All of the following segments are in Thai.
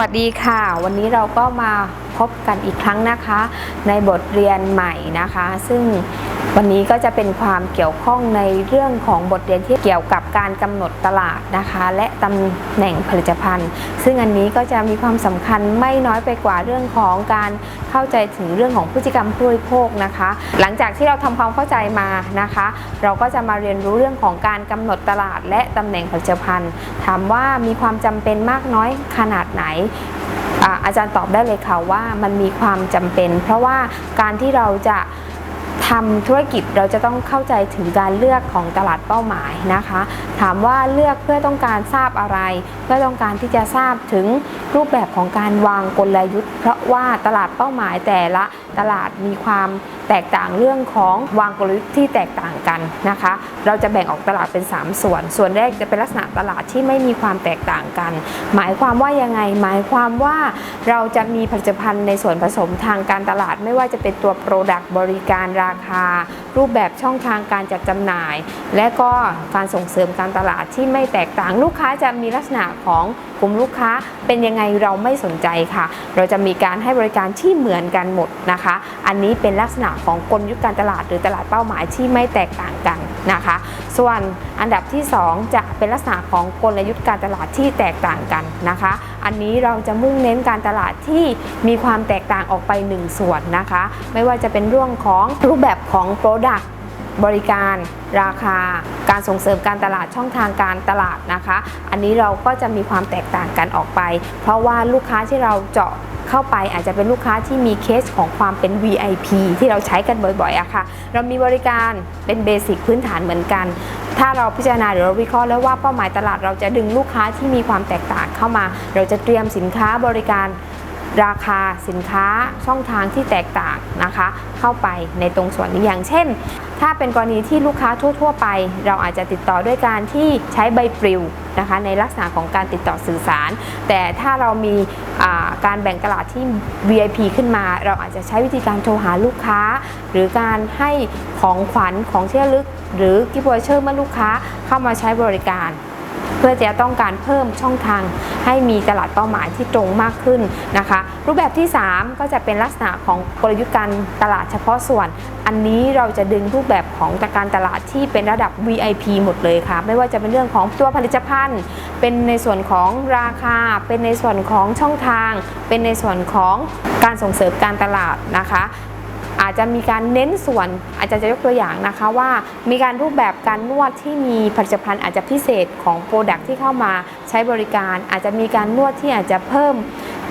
วัสดีค่ะ วันนี้เราก็มาพบกันอีกครั้งนะคะ ในบทเรียนใหม่นะคะ ซึ่ง วันนี้ก็จะเป็นความเกี่ยวข้องในเรื่องของบทเรียนที่เกี่ยวกับการกำหนดตลาดนะคะ และตำแหน่งผลิตภัณฑ์ ซึ่งอันนี้ก็จะมีความสำคัญไม่น้อยไปกว่าเรื่องของการเข้าใจถึงเรื่องของพฤติกรรมผู้บริโภคนะคะ หลังจากที่เราทำความเข้าใจมานะคะ เราก็จะมาเรียนรู้เรื่องของการกำหนดตลาด และตำแหน่งผลิตภัณฑ์ ถามว่ามีความจำเป็นมากน้อยขนาดไหนอาอาจารย์ตอบได้เลยค่ะว่ามันมีความจำเป็น เพราะว่าการที่เราจะ ทำธุรกิจเราจะต้องเข้าใจถึงการเลือกของตลาดเป้าหมายนะคะ ถามว่าเลือกเพื่อต้องการทราบอะไร เพื่อต้องการที่จะทราบถึงรูปแบบของการวางกลยุทธ์ เพราะว่าตลาดเป้าหมายแต่ละตลาดมีความแตกต่างเรื่องของวางกลยุทธ์ที่แตกต่างกันนะคะ เราจะแบ่งออกตลาดเป็น 3 ส่วน ส่วนแรกจะเป็นลักษณะตลาดที่ไม่มีความแตกต่างกัน หมายความว่ายังไง หมายความว่าเราจะมีผลิตภัณฑ์ในส่วนผสมทางการตลาดไม่ว่าจะเป็นตัว Product บริการราคา รูปแบบช่องทางการจัดจำหน่าย และก็การส่งเสริมการตลาดที่ไม่แตกต่างลูกค้าจะมีลักษณะของกลุ่มลูกค้าเป็นยังไงเราไม่สนใจค่ะ เราจะมีการให้บริการที่เหมือนกันหมดนะคะ อันนี้เป็นลักษณะของกลยุทธการตลาดหรือตลาดเป้าหมายที่ไม่แตกต่างกันนะคะ ส่วนอันดับที่ 2 จะเป็นลักษณะของกลยุทธการตลาดที่แตกต่างกันนะคะ อันนี้เราจะมุ่งเน้นการตลาดที่มีความแตกต่างออกไป 1 ส่วนนะคะ ไม่ว่าจะเป็นเรื่องของรูปแบบของ Product บริการราคา การส่งเสริมการตลาดช่องทางการตลาดนะคะ อันนี้เราก็จะมีความแตกต่างกันออกไป เพราะว่าลูกค้าที่เราเจาะเข้าไปอาจจะเป็นลูกค้าที่มีเคสของความเป็น VIP ที่เราใช้กันบ่อยๆอะค่ะ เรามีบริการเป็นเบสิกพื้นฐานเหมือนกัน ถ้าเราพิจารณาหรือเราวิเคราะห์แล้วว่าเป้าหมายตลาดเราจะดึงลูกค้าที่มีความแตกต่างเข้ามา เราจะเตรียมสินค้าบริการ ราคาสินค้าช่องทางที่แตกต่างนะคะ เข้าไปในตรงส่วนนี้อย่างเช่น ถ้าเป็นกรณีที่ลูกค้าทั่ว ๆ ไป เราอาจจะติดต่อด้วยการที่ใช้ใบปลิวนะคะ ในลักษณะของการติดต่อสื่อสาร แต่ถ้าเรามีการแบ่งตลาดที่ VIP ขึ้นมา เราอาจจะใช้วิธีการโทรหาลูกค้า หรือการให้ของขวัญของที่ระลึก หรือกิฟต์วอเชอร์เมื่อลูกค้าเข้ามาใช้บริการ เพื่อจะต้องการเพิ่มช่องทาง ให้มีตลาดเป้าหมายที่ตรงมากขึ้นนะคะ รูปแบบที่ 3 ก็จะเป็นลักษณะของกลยุทธ์การตลาดเฉพาะส่วน อันนี้เราจะดึงรูปแบบของการตลาดที่เป็นระดับ VIP หมดเลยค่ะ ไม่ว่าจะเป็นเรื่องของตัวผลิตภัณฑ์ เป็นในส่วนของราคา เป็นในส่วนของช่องทาง เป็นในส่วนของการส่งเสริมการตลาดนะคะ อาจจะมีการเน้นส่วนอาจารย์จะยกตัวอย่างนะคะว่า มีการรูปแบบการนวดที่มีผลิตภัณฑ์อาจจะพิเศษของโปรดักที่เข้ามาใช้บริการ อาจจะมีการนวดที่อาจจะเพิ่ม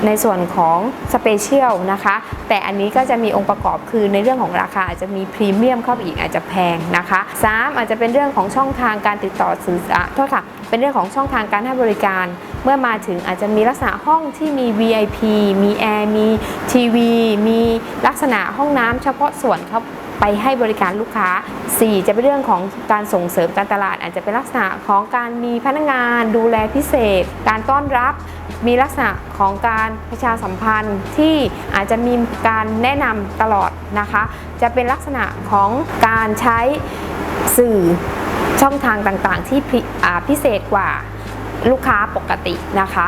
ในส่วนของสเปเชียลนะคะ แต่อันนี้ก็จะมีองค์ประกอบคือในเรื่องของราคาอาจจะมีพรีเมียมเข้าไปอีกอาจจะแพงนะคะสามอาจจะเป็นเรื่องของช่องทางการติดต่อสื่อสารโทษค่ะเป็นเรื่องของช่องทางการให้บริการ เมื่อมาถึงอาจจะมีลักษณะห้องที่มี VIP มีแอร์มีทีวี มีลักษณะห้องน้ำเฉพาะส่วนครับ ไปให้บริการลูกค้า 4 จะเป็นเรื่องของการส่งเสริมการตลาด อาจจะเป็นลักษณะของการมีพนักงานดูแลพิเศษ การต้อนรับมีลักษณะของการประชาสัมพันธ์ที่อาจจะมีการแนะนำตลอดนะคะ จะเป็นลักษณะของการใช้สื่อช่องทางต่างๆ ที่พิพิเศษกว่าลูกค้าปกตินะคะ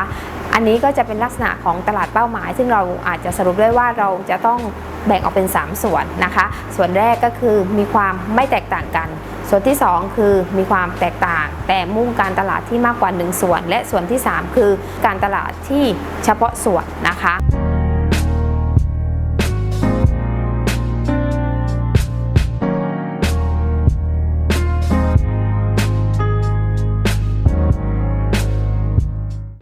อันนี้ก็จะเป็นลักษณะของตลาดเป้าหมาย ซึ่งเราอาจจะสรุปได้ว่าเราจะต้องแบ่งออกเป็น 3 ส่วนนะคะ ส่วนแรกก็คือมีความไม่แตกต่างกัน ส่วนที่ 2 คือมีความแตกต่าง แต่มุ่งการตลาดที่มากกว่า 1 ส่วน และส่วนที่ 3 คือการตลาดที่เฉพาะส่วนนะคะ